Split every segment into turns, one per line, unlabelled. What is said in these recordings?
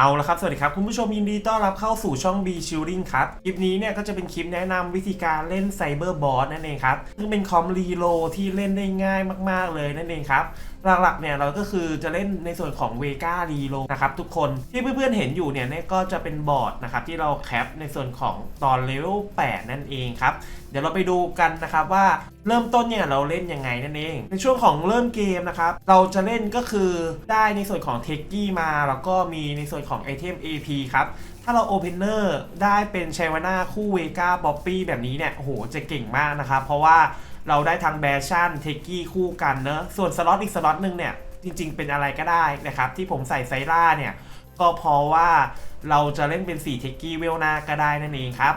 เอาละครับ สวัสดีครับ คุณผู้ชมยินดีต้อนรับเข้าสู่ช่อง B Chilling ครับ คลิปนี้เนี่ยก็จะเป็นคลิปแนะนำวิธีการเล่นไซเบอร์บอสนั่นเองครับ ซึ่งเป็นคอมรีโลที่เล่นได้ง่ายมาก ๆ เลยนั่นเองครับหลักๆเนี่ยเราก็คือจะเล่นในส่วนของ Vega Reload นะครับทุกคนที่เพื่อนๆเห็นอยู่เนี่ยนี่ก็จะเป็นบอร์ดนะครับที่เราแคปในส่วนของตอนเลเวล8นั่นเองครับเดี๋ยวเราไปดูกันนะครับว่าเริ่มต้นเนี่ยเราเล่นยังไงนั่นเอง ในช่วงของเริ่มเกมนะครับเราจะเล่นก็คือได้ในส่วนของเทคกี้มา แล้วก็มีในส่วนของไอเทม AP ครับถ้าเราโอเพนเนอร์ได้เป็นชัยวาน่าคู่เวก้าบ๊อบปี้แบบนี้เนี่ยโอ้โหจะเก่งมากนะครับเพราะว่า เราได้ทั้งแบชั่นเทคกี้คู่กันเนอะส่วนสล็อตอีกสล็อตหนึ่งเนี่ย จริง ๆ เป็นอะไรก็ได้นะครับ ที่ผมใส่ไซร่าเนี่ย ก็เพราะว่าเราจะเล่นเป็น4เทคกี้เวลหน้าก็ได้นั่นเองครับ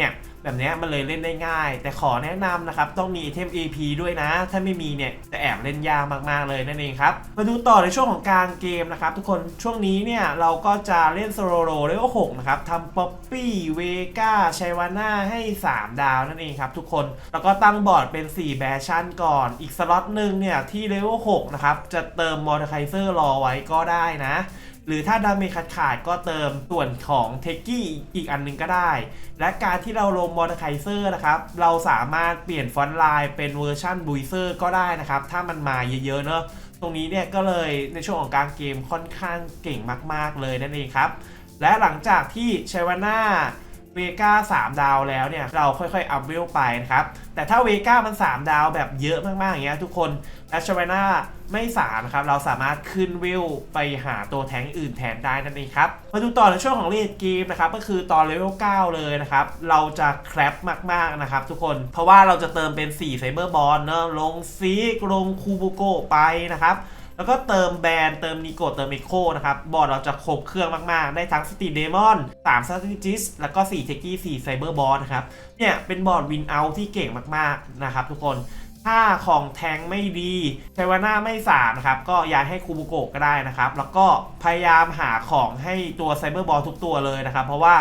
เนี่ยแบบนี้มันเลยเล่นได้ง่าย แต่ขอแนะนำนะครับ ต้องมีไอเทม AP ด้วยนะ ถ้าไม่มีเนี่ย จะแอบเล่นยากมากๆเลยนั่นเองครับ มาดูต่อในช่วงของกางเกมนะครับ ทุกคนช่วงนี้เนี่ย เราก็จะเล่นโซโลโรเลเวล6นะครับทำป๊อปปี้เวก้าชัยวาน่าให้ 3 ดาวนั่นเองครับทุกคน แล้วก็ตั้งบอร์ดเป็น 4 แบชั่นก่อน อีกสล็อตหนึ่งเนี่ยที่เลเวล6นะครับจะเติมมอร์ไคเซอร์รอไว้ก็ได้นะ หรือถ้าดาเมจขาดขาดก็เติมส่วนของเทคกี้อีกอันหนึงก็ได้ และการที่เราลงมอร์ไคเซอร์นะครับ เราสามารถเปลี่ยนฟอนต์ไลน์เป็นเวอร์ชันบุยเซอร์ก็ได้นะครับ ถ้ามันมาเยอะๆเนอะตรงนี้เนี่ยก็เลยในช่วงของการเกมค่อนข้างเก่งมาก ๆเลยนั่นเองครับ และหลังจากที่เชวาน่า วก้า3ดาวแล้วเนี่ย เราค่อยๆอัพเวลไปนะครับ แต่ถ้าเวก้ามัน 3 ดาวแบบเยอะมากๆอย่างเงี้ยทุกคนและเวน่าไม่สามครับ เราสามารถขึ้นเวลไปหาตัวแทงอื่นแทนได้นั่นเองครับ มาดูต่อในช่วงของเลดเกมนะครับ ก็คือตอนเลเวล9เลยนะครับ เราจะแครปมากๆนะครับทุกคน เพราะว่าเราจะเติมเป็น4ไซเบอร์บอลเนอะลงซีกลงคูบูโกไปนะครับ แล้วก็เติมแบรนด์เติมนิโกเติมเอโคนะครับ บอร์ดเราจะครบเครื่องมาก ๆ ได้ทั้งสตีเดมอน3สตีจิสแล้วก็4เทกี้4ไซเบอร์บอลนะครับ เนี่ยเป็นบอร์ดวินเอาที่เก่งมาก ๆ นะครับทุกคนถ้าของแทงไม่ดีใช้วาน่าไม่สามนะครับ ก็ย้ายให้คูบุโกะก็ได้นะครับ แล้วก็พยายามหาของให้ตัวไซเบอร์บอลทุกตัวเลยนะครับ เพราะว่า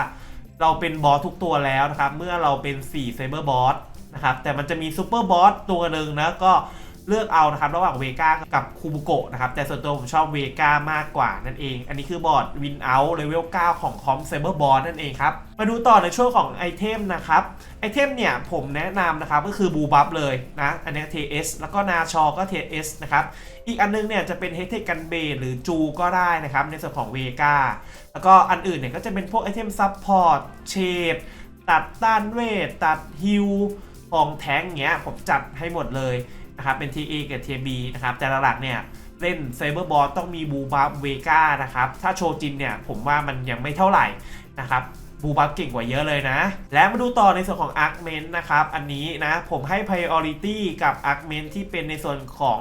เราเป็นบอสทุกตัวแล้วนะครับ เมื่อเราเป็น4ไซเบอร์บอสนะครับ แต่มันจะมีซูเปอร์บอสตัวหนึ่งนะก็ เลือกเอานะครับระหว่างเวก้ากับคูบุโกะนะครับแต่ส่วนตัวผมชอบเวก้ามากกว่านั่นเอง อันนี้คือบอร์ดวินเอาเลเวล9ของคอมเซเบอร์บอลนั่นเองครับ มาดูต่อในช่วงของไอเทมนะครับไอเทมเนี่ยผมแนะนำนะครับก็คือบูบัฟเลยนะอันนี้ TS แล้วก็นาชอก็ TS นะครับอีกอันนึงเนี่ยจะเป็นเฮเทกันเบหรือจูก็ได้นะครับในส่วนของเวก้าแล้วก็อันอื่นเนี่ยก็จะเป็นพวกไอเทมซับพอร์ตเชดตัดต้านเวทตัดฮิลของแท้งเงี้ยผมจัดให้หมดเลย นะครับเป็น TA กับ TB นะครับแต่หลักๆเนี่ยเล่นไซเบอร์บอลต้องมีบูบับเวก้านะครับ ถ้าโชจินเนี่ยผมว่ามันยังไม่เท่าไหร่นะครับบูบับเก่งกว่าเยอะเลยนะ แล้วมาดูต่อในส่วนของอาร์คเมนะครับ อันนี้นะผมให้ Priority กับ a r g m e n t ที่เป็นในส่วนของ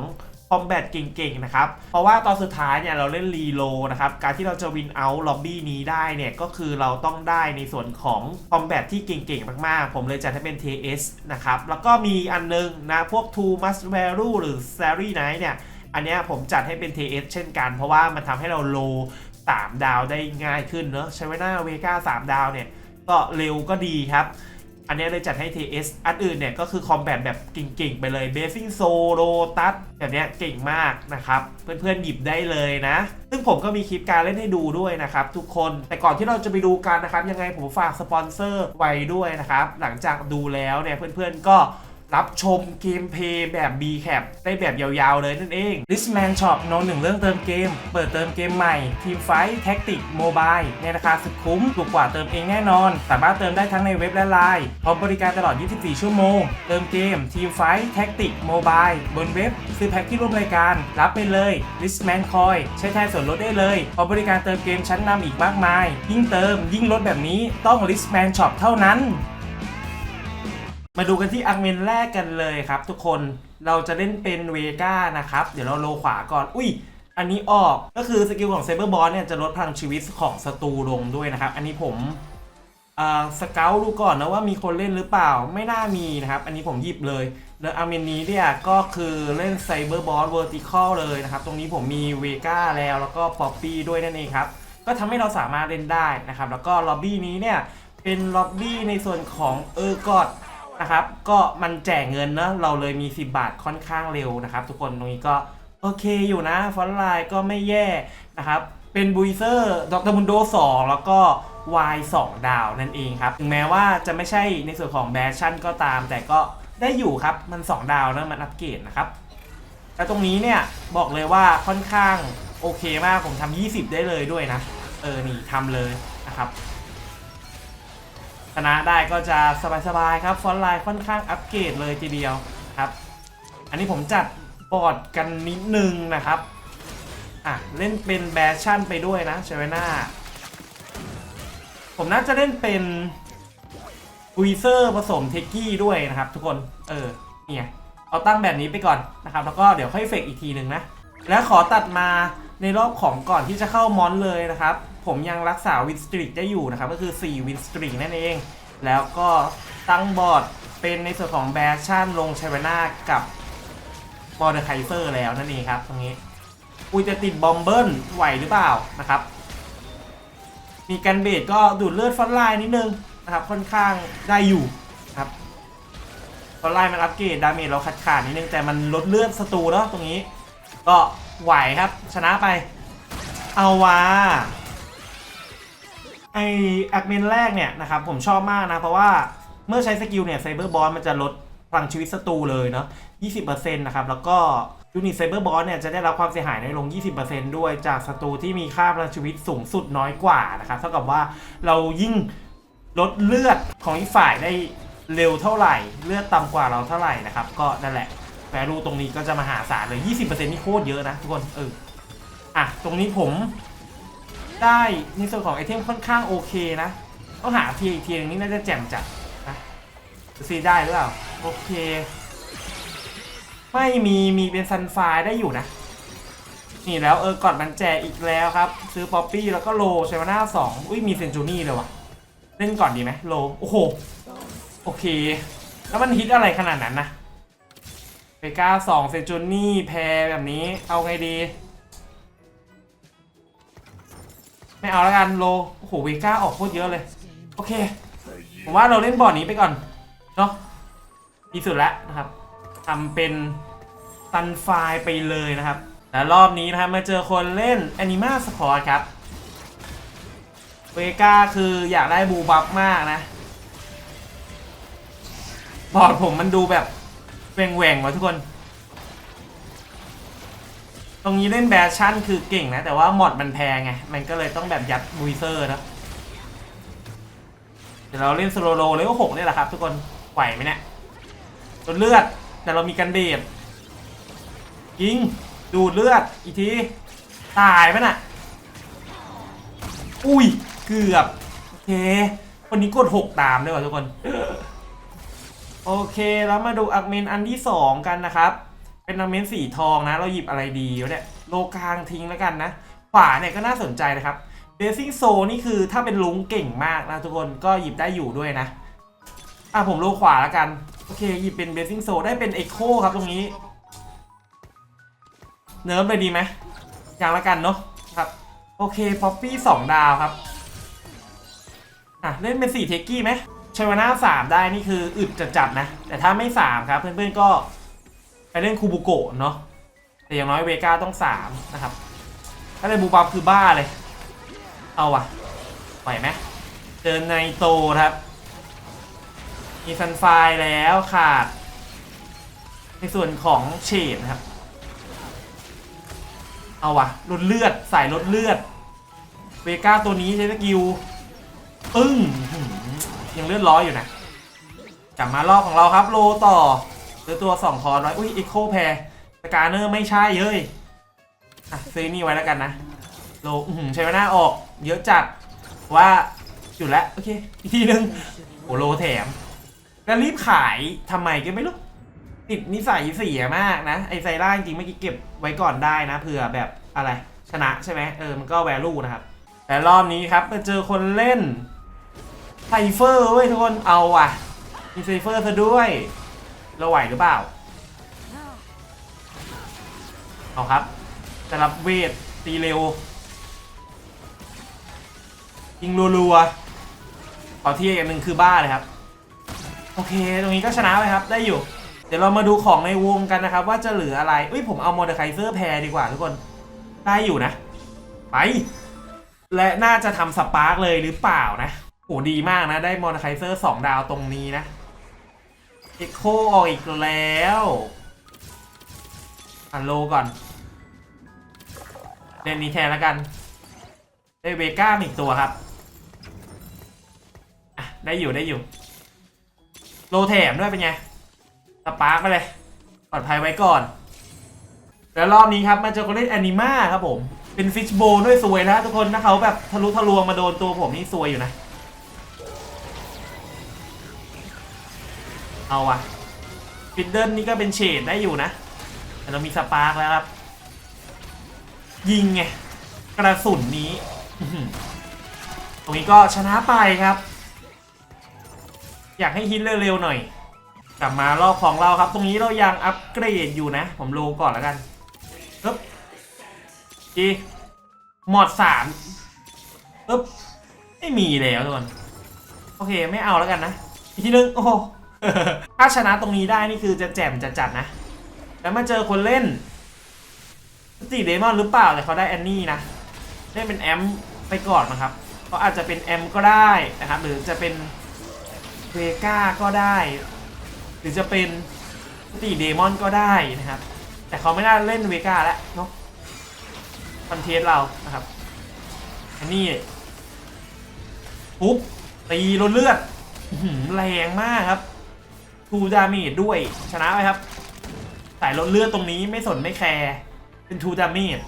คอมแบทเก่งๆนะครับ เพราะว่าตอนสุดท้ายเนี่ยเราเล่นรีโลนะครับ การที่เราจะวินเอาล็อบบี้นี้ได้เนี่ย ก็คือเราต้องได้ในส่วนของคอมแบทที่เก่งๆ มากๆ ผมเลยจัดให้เป็น TS นะครับ แล้วก็มีอันนึงนะ พวก Two Must Value หรือ Starry Night เนี่ย อันนี้ผมจัดให้เป็น TS เช่นกัน เพราะว่ามันทำให้เราโล 3 ดาวได้ง่ายขึ้นเนอะใช้ไว้หน้าเวก้า3ดาวเนี่ยก็เร็วก็ดีครับ อันนี้เลยจัดให้ TS อันอื่นเนี่ยก็คือคอมแบทแบบเก่งๆ ไปเลยเบสซิ่งโซโรตัสแบบเนี้ยเก่งมากนะครับ เพื่อนๆ หยิบได้เลยนะ ซึ่งผมก็มีคลิปการเล่นให้ดูด้วยนะครับ ทุกคนแต่ก่อนที่เราจะไปดูกันนะครับ ยังไงผมฝากสปอนเซอร์ไว้ด้วยนะครับ หลังจากดูแล้วเนี่ยเพื่อนๆก็ รับชมเกมเพลย์แบบ b c a p ได้แบบยาวๆเลยนั่นเอง Listman Shop โนหนึ่งเรื่องเติมเกม เปิดเติมเกมใหม่ ทีมไฟท์แท็กติกโมบายในราคาสุดคุ้มถูกกว่าเติมเองแน่นอน สามารถเติมได้ทั้งในเว็บและไลน์พร้อมบริการตลอด 24 ชั่วโมง เติมเกม ทีมไฟท์แท็กติกโมบายบนเว็บซื้อแพ็คที่ร่วมรายการ รับไปเลย Listman Coin ใช้แทนส่วนลดได้เลยพร้อมบริการเติมเกมชั้นนำอีกมากมาย ยิ่งเติมยิ่งลดแบบนี้ต้อง Listman Shop เท่านั้น มาดูกันที่อังเมนแรกกันเลยครับ ทุกคนเราจะเล่นเป็นเวก้านะครับ เดี๋ยวเราโลขวาก่อน อุ้ย อันนี้ออกก็คือสกิลของเซเบอร์บอสเนี่ยจะลดพลังชีวิตของศัตรูลงด้วยนะครับ อันนี้ผมอ่าสเกลดูก่อนนะว่ามีคนเล่นหรือเปล่าไม่น่ามีนะครับ อันนี้ผมหยิบเลยแล้วอังเมนนี้เนี่ยก็คือเล่นไซเบอร์บอสเวอร์ติคอลเลยนะครับ ตรงนี้ผมมีเวก้าแล้วแล้วก็ป๊อปปี้ด้วยนั่นเองครับ ก็ทำให้เราสามารถเล่นได้นะครับ แล้วก็ล็อบบี้นี้เนี่ยเป็นล็อบบี้ในส่วนของเออร์กอด นะครับ ก็มันแจกเงินเนาะเราเลยมี 10 บาทค่อนข้างเร็วนะครับ ทุกคนตรงนี้ก็โอเคอยู่นะฟอนต์ไลน์ก็ไม่แย่นะครับเป็นบุยเซอร์ดรมุนโด2แล้วก็ Y 2 ดาวนั่นเองครับถึงแม้ว่าจะไม่ใช่ในส่วนของแบชั่นก็ตาม แต่ก็ได้อยู่ครับมัน 2 ดาวนะมันอัปเกรดนะครับแต่ตรงนี้เนี่ยบอกเลยว่าค่อนข้างโอเคมากผมทำ20 ได้เลยด้วยนะ เออนี่ทำเลยนะครับ นะได้ก็จะสบายๆครับฟอนต์ไลน์ค่อนข้างอัปเกรดเลยทีเดียวครับ อันนี้ผมจัดบอร์ดกันนิดนึงนะครับอะเล่นเป็นแบชั่นไปด้วยนะเชเวน่าผมน่าจะเล่นเป็นวีเซอร์ผสมเทกกี้ด้วยนะครับทุกคนเออเนี่ยเอาตั้งแบบนี้ไปก่อนนะครับ แล้วก็เดี๋ยวค่อยเฟกอีกทีหนึ่งนะ และขอตัดมาในรอบของก่อนที่จะเข้ามอนเลยนะครับ ผมยังรักษาวินสตรีกได้อยู่นะครับ ก็คือ 4 วินสตรีกนั่นเอง แล้วก็ตั้งบอร์ดเป็นในส่วนของแบชั่นลงชเวน่ากับมอร์เดอร์ไคเซอร์แล้วนั่นเองครับตรงนี้อุยจะติดบอมเบิลไหวหรือเปล่านะครับ มีกันเบดก็ดูดเลือดฟอนไลน์นิดนึงนะครับค่อนข้างได้อยู่ครับฟอนไลน์มันอัปเกรดดาเมจเราขาดขาดนิดนึงแต่มันลดเลือดศัตรูเนาะตรงนี้ ก็ไหวครับชนะไป เอาว่า ไอแอคเมนแรกเนี่ยนะครับผมชอบมากนะ เพราะว่าเมื่อใช้สกิลเนี่ยไซเบอร์บอลมันจะลดพลังชีวิตศัตรูเลยเนาะ 20%นะครับ แล้วก็ยูนิตไซเบอร์บอสเนี่ยจะได้รับความเสียหายน้อยลง 20%ด้วยจากศัตรูที่มีค่าพลังชีวิตสูงสุดน้อยกว่านะครับเท่ากับว่าเรายิ่งลดเลือดของอีกฝ่ายได้เร็วเท่าไหร่ เลือดต่ำกว่าเราเท่าไหร่นะครับ ก็นั่นแหละแวลูตรงนี้ก็จะมาหาศาลเลย 20%นี่โคตรเยอะนะทุกคน เออ อะ ตรงนี้ผม ได้ในส่วนของไอเทมค่อนข้างโอเคนะต้องหาทีอีกทีนึงนี่น่าจะแจ่มจัดนะซีได้หรือเปล่าโอเค ไม่มีมีเป็นซันไฟได้อยู่นะ นี่แล้วเออกอดมันแจกอีกแล้วครับ ซื้อป๊อปปี้แล้วก็โลใช้มาน้าสองอุ้ยมีเซนจูนี่เลยว่ะเล่นก่อนดีไหมโลโอ้โหโอเค แล้วมันฮิตอะไรขนาดนั้นนะเบก้าสองเซนจูนี่แพรแบบนี้เอาไงดี ไม่เอาแล้วกันโลโอ้โหเวก้าออกโคตรเยอะเลย โอเค ผมว่าเราเล่นบอร์ดนี้ไปก่อน เนาะดีสุดแล้วนะครับทำเป็นตันไฟไปเลยนะครับแต่รอบนี้นะครับมาเจอคนเล่น Anima Sport ครับเวก้าคืออยากได้บูบัฟมากนะ บอร์ดผมมันดูแบบแหว่งๆวะทุกคน รงนี้เล่นแบชั่นคือเก่งนะ แต่ว่ามอดมันแพงไง มันก็เลยต้องแบบยัดบูเซอร์นะ เดี๋ยวเราเล่นสโลโลเลเวลหกนี่แหละครับ ทุกคน ไหวไหมเนี่ยจนเลือด แต่เรามีกันเบดยิง ดูดเลือด อีกที ตายไหมน่ะ อุ้ย เกือบ โอเค คนนี้กด6ตามด้วยว่ะทุกคน โอเค แล้วมาดูอักเมนอันที่2กันนะครับ เป็นอักเมนสีทองนะ เราหยิบอะไรดีวะเนี่ยโลกลางทิ้งแล้วกันนะ ขวาเนี่ยก็น่าสนใจนะครับเบสซิ n งโซนี่คือถ้าเป็นลุงเก่งมากนะทุกคนก็หยิบได้อยู่ด้วยนะ อะผมโลขวาแล้วกัน โอเค หยิบเป็นเบสซิ n งโซได้เป็นเอ็กโคครับตรงนี้ เนิร์ฟเลยดีไหมอย่างละกันเนาะครับ โอเคป๊อปปี้สองดาวครับ อะ เล่นเป็นสี่เทกกี้ไหมชวาน่าสามได้นี่คืออึดจัดจัดๆนะ แต่ถ้าไม่สามครับ เพื่อนๆก็ ไปเล่นคูบุโกะเนาะแต่อย่างน้อยเวก้าต้องสามนะครับ ถ้าได้บูบัฟคือบ้าเลย เอาว่ะไหวไหมเจอในโตครับ มีฟันไฟแล้วขาด ในส่วนของเฉดนะครับ เอาว่ะลดเลือดใส่ลดเลือด เวก้าตัวนี้ใช้สกิลปึ้งยังเลือดร้อยอยู่นะกลับมารอบของเราครับ โลต่อ ซื้อตัวสองคอร้อยอุ้ยอีโคแพรสกาเนอร์ไม่ใช่เฮ้ยอะซื้อนี่ไว้แล้วกันนะโลอื้อหือใช้ไว้หน้าออก เยอะจัดว่าจุดแล้วโอเคอีกทีหนึงโอโลแถม แล้วรีบขายทำไมก็ไม่รู้ติดนิสัยเสียมากนะ ไอไซร่าจริงๆเมื่อกี้เก็บไว้ก่อนได้นะเผื่อแบบอะไร ชนะใช่ไหมเออมันก็แวลูนะครับ แต่รอบนี้ครับมาเจอคนเล่นไซเฟอร์เว้ยทุกคนเอาอะมีไซเฟอร์ซะด้วย เราไหวหรือเปล่า เอาครับจะรับเวท ตีเร็วยิงรัวๆขอที่อีกอันหนึ่งคือบ้าเลยครับ โอเค ตรงนี้ก็ชนะไปครับ ได้อยู่ เดี๋ยวเรามาดูของในวงกันนะครับ ว่าจะเหลืออะไร อุ้ยผมเอามอเดอร์ไคเซอร์แพรดีกว่าทุกคน ได้อยู่นะ ไป และน่าจะทำสปาร์กเลยหรือเปล่านะโหดีมากนะ ได้มอร์ไคเซอร์สองดาวตรงนี้นะ เอ็กโคออกอีกแล้วอันโลก่อนเล่นนี้แทนแล้วกัน ได้เวก้าอีกตัวครับอะได้อยู่ได้อยู่ โลแถมด้วยเป็นไงสปาร์กไปเลยปลอดภัยไว้ก่อน แล้วรอบนี้ครับมาเจอคนเล่นแอนิมาครับผม เป็นฟิชโบด้วยสวยนะทุกคนถ้าเขาแบบทะลุทะลวงมาโดนตัวผมนี่สวยอยู่นะ เอาวะฟิดเดิลนี่ก็เป็นเฉดได้อยู่นะ แต่เรามีสปาร์กแล้วครับ ยิงไง กระสุนนี้ ตรงนี้ก็ชนะไปครับ อยากให้ฮิตเร็วๆหน่อย กลับมารอบของเราครับ ตรงนี้เรายังอัปเกรดอยู่นะ ผมโลก่อนแล้วกันปึ๊บจีหมอดสามปึ๊บไม่มีแล้วทุกคนโอเคไม่เอาแล้วกันนะ อีกทีนึง โอ้โห ถ้าชนะตรงนี้ได้นี่คือจะแจ่มจะจัดนะ แล้วมาเจอคนเล่นสตีเดมอนหรือเปล่าแต่เขาได้แอนนี่นะได้เป็นแอมไปก่อนนะครับเขาอาจจะเป็นแอมก็ได้นะครับ หรือจะเป็นเวก้าก็ได้ หรือจะเป็นสตีเดมอนก็ได้นะครับ แต่เขาไม่น่าเล่นเวก้าแล้วเนาะคอนเทสเรานะครับ อันนี้ปุ๊บตีลดเลือดแรงมากครับ ทูดาเมจด้วยชนะไปครับสายลดเลือดตรงนี้ไม่สนไม่แคร์เป็นทูดาเมจ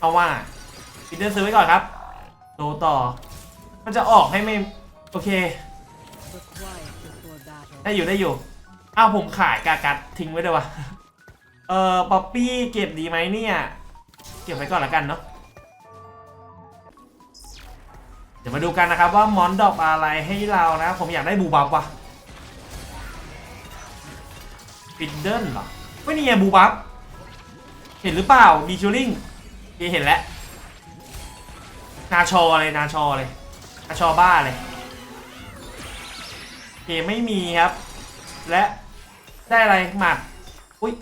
เอาว่าปิเดอร์ซื้อไว้ก่อนครับโตต่อ มันจะออกให้ไม่ โอเค ได้อยู่ได้อยู่อ้าวผมขายกากัดทิ้งไว้ด้วยวะเออป๊อปปี้เก็บดีไหมเนี่ย เก็บไว้ก่อนละกันเนาะเดี๋ยวมาดูกันนะครับว่ามอนดอกอะไรให้เรานะ ผมอยากได้บูบับว่ะ ฟิดเดิลเหรอไม่นี่ไงบูบับเห็นหรือเปล่าบีชูริงเห็นแล้วนาชอเลยนาชอเลยนาชอบ้าเลยเกมไม่มีครับ และได้อะไรหมัดอุ้ย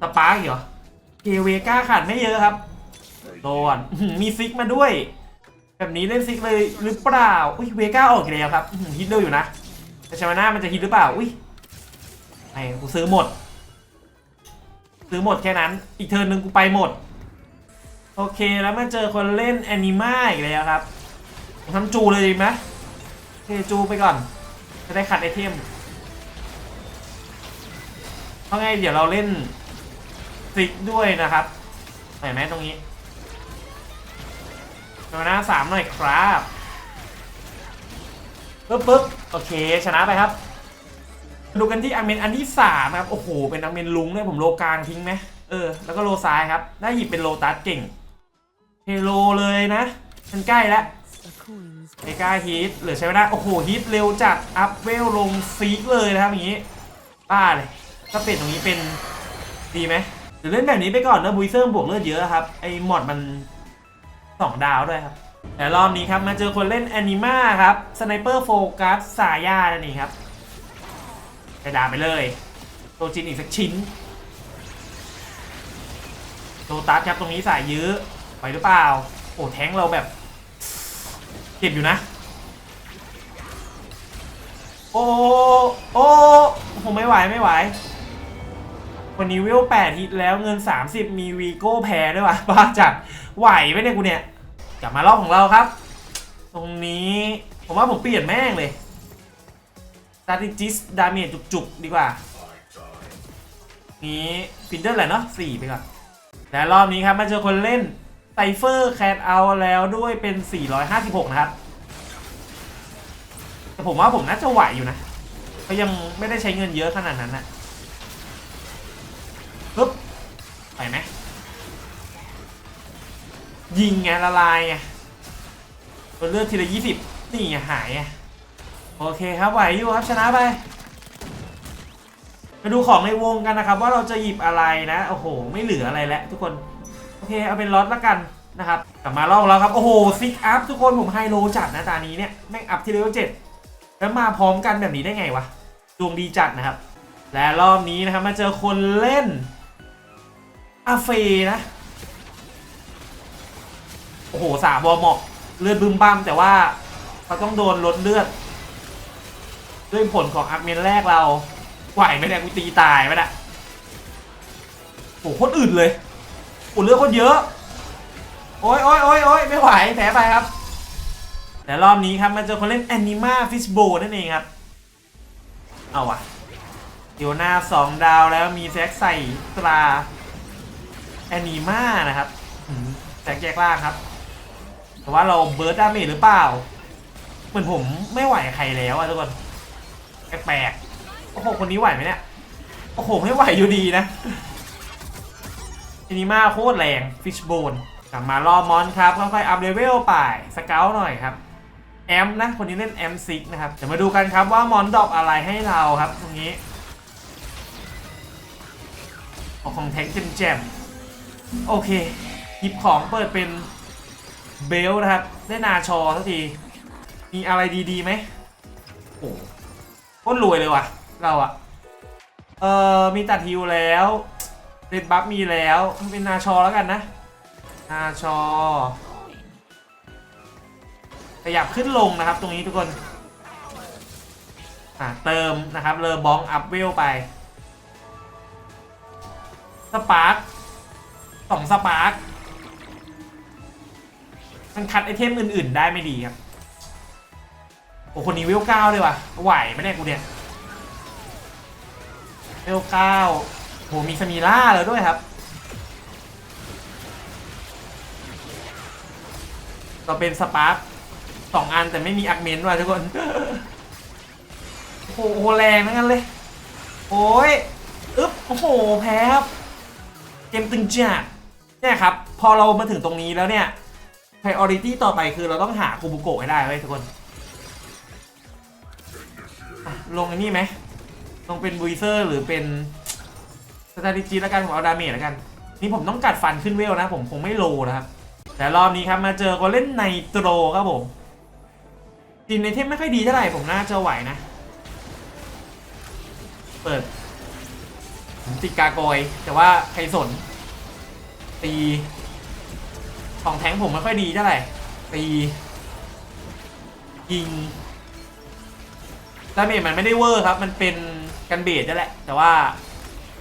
สปาร์กเหรอเกเวก้าขาดไม่เยอะครับโดนมีซิกมาด้วย แบบนี้เล่นซิกเลยหรือเปล่าอุ้ยเวก้าออกอีกแล้วครับฮิตเร็วอยู่นะแต่ชามาน่ามันจะฮิตหรือเปล่าอุ้ย ไอ้กูซื้อหมด ซื้อหมดแค่นั้น อีกเทิร์นหนึ่งกูไปหมด โอเคแล้วมาเจอคนเล่นแอนิมาอีกแล้วครับทำจูเลยดีไหมเทจูไปก่อน จะได้ขัดไอเทมเพราะไงเดี๋ยวเราเล่นฟิกด้วยนะครับเห็นไหมตรงนี้มาหน้าสามหน่อยครับปึ๊บปึ๊บโอเคชนะไปครับ ดูกันที่อังเมนอันที่สามครับ โอ้โห เป็นอังเมนลุงด้วยผมโลกลางทิ้งไหมเออ แล้วก็โลซ้ายครับ ได้หยิบเป็นโลตัสเก่งเฮโลเลยนะ มันใกล้แล้วเมกาฮิตหรือใช้ไม่ได้ โอ้โหฮิตเร็วจัด อัพเวลลงฟีกเลยนะครับอย่างนี้ป้าเลยถ้าเป็นตรงนี้เป็นดีไหมเดี๋ยวเล่นแบบนี้ไปก่อนนะบุยเซอร์บวกเลือดเยอะครับ ไอ้มอดมัน2ดาวด้วยครับแต่รอบนี้ครับมาเจอคนเล่นแอนิมาครับสไนเปอร์โฟกัสสายานั่นเองครับ ไปดาไปเลยโตจินอีกสักชิ้นโตตัสครับตรงนี้สายยื้อไปหรือเปล่า โอ้แทงเราแบบเจ็บอยู่นะ โอ้โอ้ผมไม่ไหวไม่ไหว วันนี้เวลแปดฮิตแล้วเงิน 30 มีวีโก้แพ้ด้วยวะบ้าจัดไหวไหมเนี่ยกูเนี่ย กลับมารอบของเราครับ ตรงนี้ผมว่าผมเปลี่ยนแม่งเลย s t r a t e g i s d a m a g e จุกๆ ดีกว่า นี้ฟินเดอร์แหละเนาะ4ไปก่อน และรอบนี้ครับ มาเจอคนเล่นไซเฟอร์แคทเอาแล้วด้วยเป็น 456 นะครับ แต่ผมว่าผมน่าจะไหวอยู่นะเขายังไม่ได้ใช้เงินเยอะขนาดนั้นนะปึ๊บไปไหมยิงไงละลายไงตัวเลือดทีละยี่สิบนี่หายไง โอเคครับไหวอยู่ครับชนะไปมาดูของในวงกันนะครับ ว่าเราจะหยิบอะไรนะโอ้โห ไม่เหลืออะไรแล้วทุกคนโอเคเอาเป็นล็อตละกันนะครับกลับมารอบแล้วครับโอ้โหซิกอัพทุกคนผมไฮโลจัดนะตานี้เนี่ยแม่งอัพที่เลเวลเจ็ดแล้วมาพร้อมกันแบบนี้ได้ไงวะดวงดีจัดนะครับ และรอบนี้นะครับมาเจอคนเล่นอาเฟนะโอ้โหสามวอร์มอกเลือดบึมบ้ามแต่ว่าเขาต้องโดนลดเลือด ด้วยผลของอาร์เมนแรกเราไหวไหมเนี่ยกูตีตายไหมเนี่ยโอ้โหคตรอื่นเลยโอ้เลือดโคตรเยอะ โอ้ยโอ้ยโอ้ยโอ้ยไม่ไหวแพ้ไปครับ แต่รอบนี้ครับมาเจอคนเล่นแอนิมาฟิสโบนั่นเองครับ เอาว่ะเดี๋ยวหน้าสองดาวแล้วมีแซกใส่ตราแอนิมานะครับแซกแยกล่างครับ แต่ว่าเราเบิร์ดดาเมจหรือเปล่า เหมือนผมไม่ไหวใครแล้วอะทุกคน แปลกๆโอ้โหคนนี้ไหวไหมเนี่ยโอ้โหไม่ไหวอยู่ดีนะแอนิมาโคตรแรงฟิชโบนกลับมารอบมอนครับค่อยๆอัพเลเวลไปสเกลหน่อยครับแอมนะคนนี้เล่นแอมซิกนะครับเดี๋ยวมาดูกันครับว่ามอนดอกอะไรให้เราครับตรงนี้เอาของแท็งเจมๆโอเคหยิบของเปิดเป็นเบลนะครับ ได้นาชอสักที มีอะไรดีๆไหมโอ้ โคตรรวยเลยว่ะ เราอะเออมีตัดฮิวแล้วเรดบัฟมีแล้ว เป็นนาชอแล้วกันนะ นาชอขยับขึ้นลงนะครับ ตรงนี้ทุกคน อ่าเติมนะครับเลอบองอัพเวลไป สปาร์คสองสปาร์คมันคัดไอเทมอื่น ๆ ได้ไม่ดีครับ โอ้คนนี้เวลเก้าเลยว่ะ ไหวไหมเนี่ยกูเนี่ยเวลเก้าโหมีสมีล่าแล้วด้วยครับก็เป็นสปาร์คสองอันแต่ไม่มีอักเมนต์ว่ะทุกคนโอ้โหแรงทั้งนั้นเลย โอ้ยอึ๊บโอ้โหแพ้ครับเกมตึงจัดเนี่ยครับ พอเรามาถึงตรงนี้แล้วเนี่ย priority ต่อไปคือเราต้องหาคูบุโกะให้ได้เว้ยทุกคน ลงอันนี้ไหมลงเป็นบุยเซอร์หรือเป็นสตาติจีแล้วกันผมเอาดาเมจแล้วกัน นี่ผมต้องกัดฟันขึ้นเวลนะ ผมคงไม่โลนะครับ แต่รอบนี้ครับมาเจอคนเล่นไนโตรครับผมทีมในเทมไม่ค่อยดีเท่าไหร่ผมน่าจะไหวนะ เปิดผมติดกากอย แต่ว่าใครสน ตีของแทงผมไม่ค่อยดีเท่าไหร่ตียิง ดาเมจมันไม่ได้เวอร์ครับ มันเป็นกันเบสนั่นแหละ แต่ว่า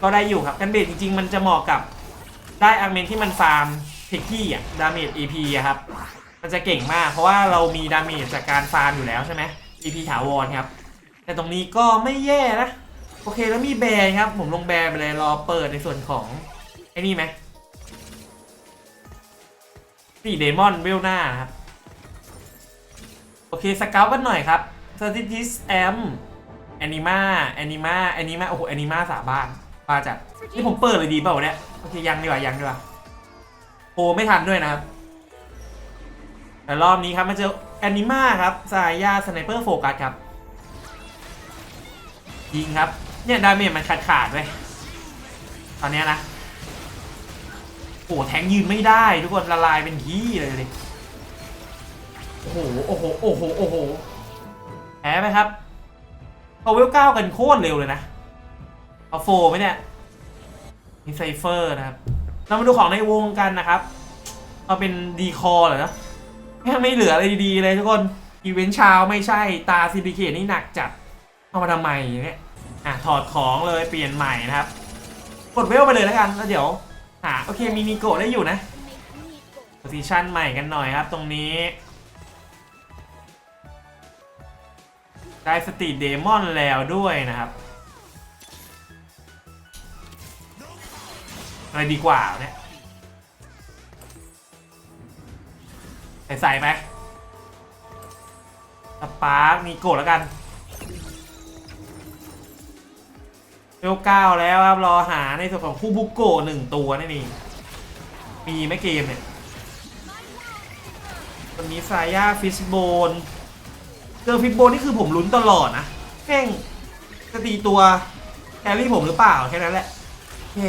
ก็ได้อยู่ครับ กันเบสจริง ๆ มันจะเหมาะกับได้อาร์เมนที่มันฟาร์มเทคกี้อะดาเมจ EP อะครับ มันจะเก่งมาก เพราะว่าเรามีดาเมจจากการฟาร์มอยู่แล้วใช่ไหม EP ถาวรครับ แต่ตรงนี้ก็ไม่แย่นะ โอเคแล้วมีแบร์ครับ ผมลงแบร์ไปเลยรอเปิดในส่วนของไอ้นี่ไหมสี่เดมอนเวลหน้าครับ โอเคสเกลกันหน่อยครับ สติทิสแอมแอนิมาแอนิมาแอนิมาโอ้โหแอนิมาสาบ้านมาจากนี่ผมเปิดเลยดีเปล่าเนี่ยโอเคยังดีกว่ายังดีกว่าโอ้ไม่ทันด้วยนะครับแต่รอบนี้ครับมาเจอแอนิมาครับสายยาสไนเปอร์โฟกัสครับยิงครับเนี่ยดาเมจมันขาดขาดๆเว้ยตอนนี้นะโอ้แทงยืนไม่ได้ทุกคนละลายเป็นยี่เลยเลยโอ้โหโอ้โหโอ้โหโอ้โห พ้ไหมครับเขาเวลเก้ากันโคตรเร็วเลยนะเอาโฟไหมเนี่ยมีไซเฟอร์นะครับ เรามาดูของในวงกันนะครับ เอาเป็นดีคอร์เหรอนะแม่งไม่เหลืออะไรดีๆเลยทุกคนอีเวนต์เช้าไม่ใช่ตาซีพีเคนี่หนักจัดเอามาทำไมเนี่ยอะถอดของเลยเปลี่ยนใหม่นะครับ กดเวลไปเลยแล้วกันแล้วเดี๋ยวหาโอเคมีนิโกะได้อยู่นะโพซิชันใหม่กันหน่อยครับ ตรงนี้ ได้สตีเดมอนแล้วด้วยนะครับอะไรดีกว่าเนี่ยใส่ใส่ไหมสปาร์กนิโกะแล้วกันเวลเก้าแล้วครับรอหาในส่วนของคู่บุกโกะหนึ่งตัวนั่นเองมีไหมเกมเนี่ยวันนี้ซายาฟิชโบน เจอฟิชโบนี่คือผมลุ้นตลอดนะแม่งจะตีตัวแครี่ผมหรือเปล่าแค่นั้นแหละโอเค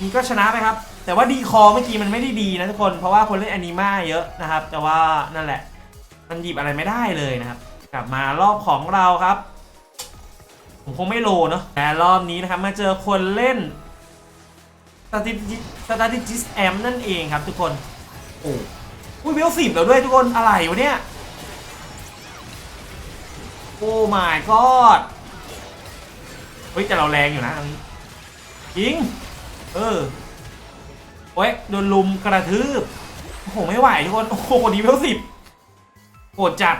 นี่ก็ชนะไปครับ แต่ว่าดีคอเมื่อกี้มันไม่ได้ดีนะทุกคน เพราะว่าคนเล่นแอนิมาเยอะนะครับ แต่ว่านั่นแหละ มันหยิบอะไรไม่ได้เลยนะครับ กลับมารอบของเราครับ ผมคงไม่โลเนาะแต่รอบนี้นะครับมาเจอคนเล่น strategist strategist amp นั่นเองครับทุกคน โอ้ยเวลสิบแล้วด้วยทุกคนอะไรวะเนี่ย โอ้ my god เฮ้ยแต่เราแรงอยู่นะอันนี้จริง เออโอ้ยโดนลุมกระทืบโอ้โหไม่ไหวทุกคน โอ้โหคนนี้เวลสิบโหดจัด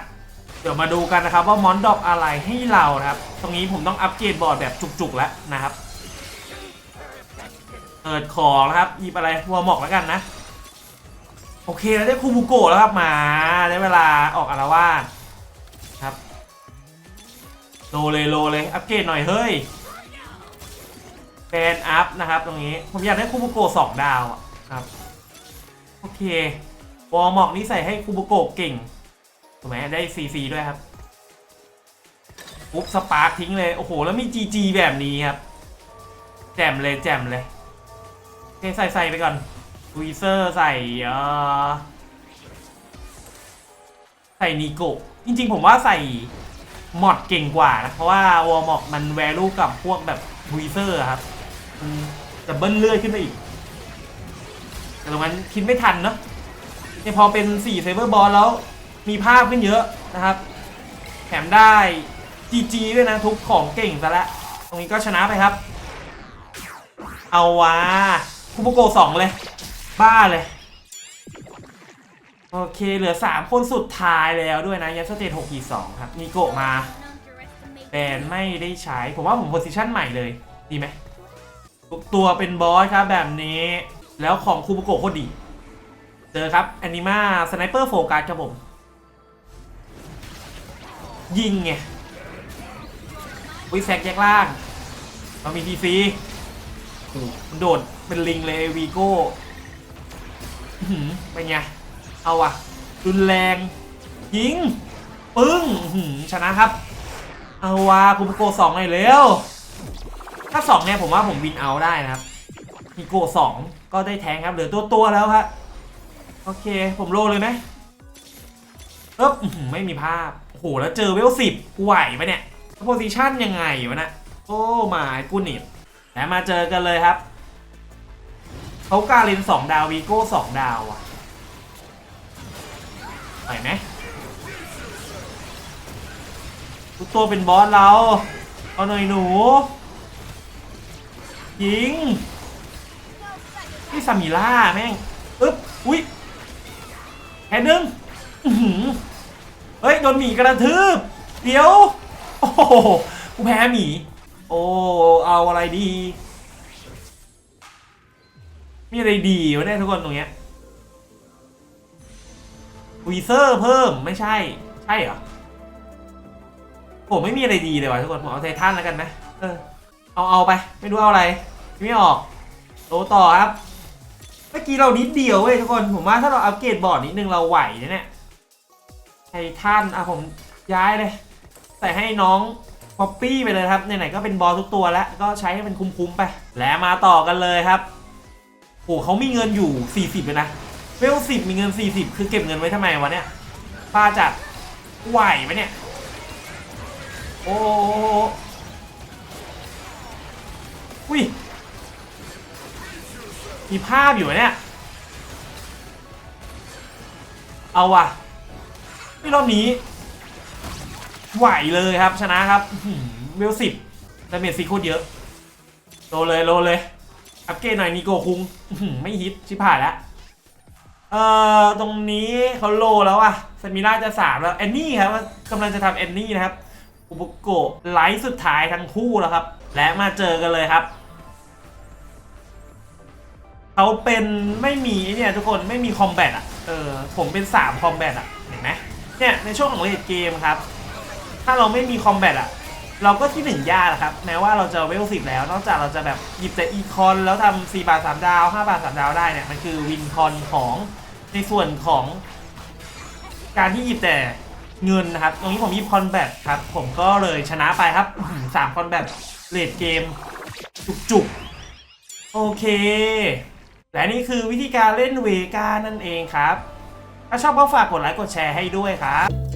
เดี๋ยวมาดูกันนะครับว่ามอนดอปอะไรให้เรานะครับ ตรงนี้ผมต้องอัปเกรดบอร์ดแบบจุกๆแล้วนะครับเปิดของนะครับหยิบอะไรวัวหมอกแล้วกันนะ โอเคแล้วได้คูบูโกะแล้วครับมาได้เวลาออกอารวาส โลเลยโลเลยอัปเกรดหน่อยเฮ้ยแฟนอัพนะครับตรงนี้ผมอยากได้คูบูโกะสองดาวอะครับโอเควอลหมอกนี้ใส่ให้คูบูโกะเก่งถูกไหมได้ซีซีด้วยครับปุ๊บสปาร์คทิ้งเลยโอ้โหแล้วมีจีจีแบบนี้ครับ แจ่มเลยแจ่มเลยโอเคใส่ใส่ไปก่อนวีเซอร์ใส่เออใส่นิโกะจริงๆผมว่าใส่ มอดเก่งกว่านะเพราะว่าวอลมอกมันแวลูกับพวกแบบวีเซอร์ครับมันจะเบิ้ลเลื่อยขึ้นไปอีก แต่ตรงนั้นคิดไม่ทันเนาะนี่พอเป็น4เซเวอร์บอลแล้วมีภาพขึ้นเยอะนะครับ แถมได้ GG ด้วยนะทุกของเก่งซะแล้วตรงนี้ก็ชนะไปครับ เอาวะคุโปโกสองเลย บ้าเลย โอเคเหลือ 3 คนสุดท้ายแล้วด้วยนะยัสเตท6 2 2ครับนิโกะมาแบนไม่ได้ใช้ ผมว่าผมโพสิชันใหม่เลย ดีไหมทุกตัวเป็นบอสครับแบบนี้ แล้วของคูโปโกะโคตรดี เจอครับแอนิมาสไนเปอร์โฟกัสครับผม ยิงไงวิแซกแยกล่าง เรามีทีซีโดดเป็นลิงเลยวีโก้เป็นไง เอาอะรุนแรงยิง ปึ้งชนะครับ เอาวะคุมโกสองเลยเร็ว ถ้าสองเนี่ยผมว่าผมวินเอาได้นะครับ มีโกสองก็ได้แทงครับเหลือตัวตัวๆแล้วครับโอเค ผมโลเลยไหมเอ๊บอื้อหือไม่มีภาพโหแล้วเจอเวลสิบไหวปะเนี่ยโพซิชันยังไงวะนะโอ้มากูนิดแต่มาเจอกันเลยครับเขาการินสองดาววีโก้สองดาวอะ ไหวไหมทุกตัวเป็นบอสเราเอาหน่อยหนูยิงนี่ซามิล่าแม่งอึ๊บอุ้ยแค่นึงเฮ้ย โดนหมีกระทืบ เดี๋ยว โอ้โหกูแพ้หมี โอ้ เอาอะไรดี มีอะไรดีวะเนี่ยทุกคนตรงเนี้ย วีเซอร์เพิ่มไม่ใช่ ใช่เหรอผมไม่มีอะไรดีเลยว่ะทุกคนผมเอาไททันแล้วกันไหมเออเอาเอาไป ไม่รู้เอาอะไร ไม่ออกโตต่อครับเมื่อกี้เรานิดเดียวเว้ยทุกคนผมว่าถ้าเราอัปเกรดบอร์ดนิดนึงเราไหวนะเนี่ยไททันอะผมย้ายเลยใส่ให้น้องป๊อปปี้ไปเลยครับไหนๆก็เป็นบอลทุกตัวแล้วก็ใช้ให้มันคุ้มๆไป และมาต่อกันเลยครับโอ้เขามีเงินอยู่ 40เลยนะ เวลสิบมีเงิน40คือเก็บเงินไว้ทำไมวะเนี่ยป้าจัดไหวไหมเนี่ย โอ้โหอุ้ยมีภาพอยู่เนี่ย เอาว่ะไม่รอบนี้ ไหวเลยครับชนะครับเวลสิบดาเมจซีโคตรเยอะ โลเลยโลเลย อัปเกรดหน่อยนิโกคุงไม่ฮิตชิบหายแล้ว เอ่อตรงนี้เขาโลแล้วอะสมิล่าจะสามแล้วแอนนี่ครับกำลังจะทำแอนนี่นะครับ อุบุโกะไลฟ์สุดท้ายทั้งคู่แล้วครับ และมาเจอกันเลยครับ เขาเป็นไม่มีเนี่ยทุกคนไม่มีคอมแบทอะเออผมเป็น 3 คอมแบทอะเห็นไหมเนี่ยในช่วงของเลดเกมครับ ถ้าเราไม่มีคอมแบทอะ เราก็ที่หนึ่งยากนะครับ แม้ว่าเราจะเวลสิบแล้ว นอกจากเราจะแบบหยิบแต่อีคอน แล้วทำ4บาท3ดาว5บาท3ดาวได้เนี่ย มันคือวินคอนของในส่วนของ การที่หยิบแต่เงินนะครับ ตรงนี้ผมหยิบคอนแบทครับ ผมก็เลยชนะไปครับสามคอนแบทเลดเกม จุกๆ โอเค และนี่คือวิธีการเล่นเวกานั่นเองครับ ถ้าชอบก็ฝากกดไลค์กดแชร์ให้ด้วยครับ